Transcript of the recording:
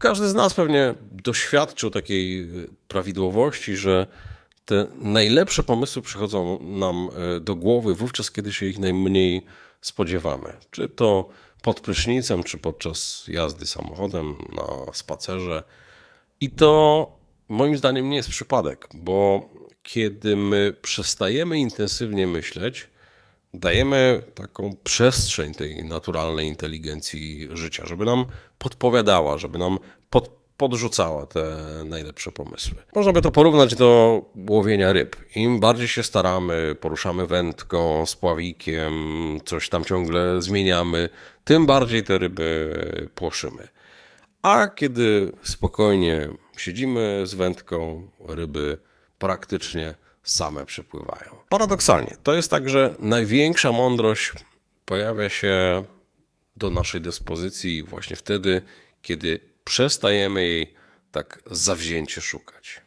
Każdy z nas pewnie doświadczył takiej y, prawidłowości, że te najlepsze pomysły przychodzą nam y, do głowy wówczas, kiedy się ich najmniej spodziewamy. Czy to pod prysznicem, czy podczas jazdy samochodem, na spacerze. I to moim zdaniem nie jest przypadek, bo kiedy my przestajemy intensywnie myśleć, dajemy taką przestrzeń tej naturalnej inteligencji życia, żeby nam podpowiadała, żeby nam pod, podrzucała te najlepsze pomysły. Można by to porównać do łowienia ryb. Im bardziej się staramy, poruszamy wędką, spławikiem, coś tam ciągle zmieniamy, tym bardziej te ryby płoszymy. A kiedy spokojnie siedzimy z wędką, ryby praktycznie same przypływają. Paradoksalnie, to jest tak, że największa mądrość pojawia się do naszej dyspozycji właśnie wtedy, kiedy przestajemy jej tak zawzięcie szukać.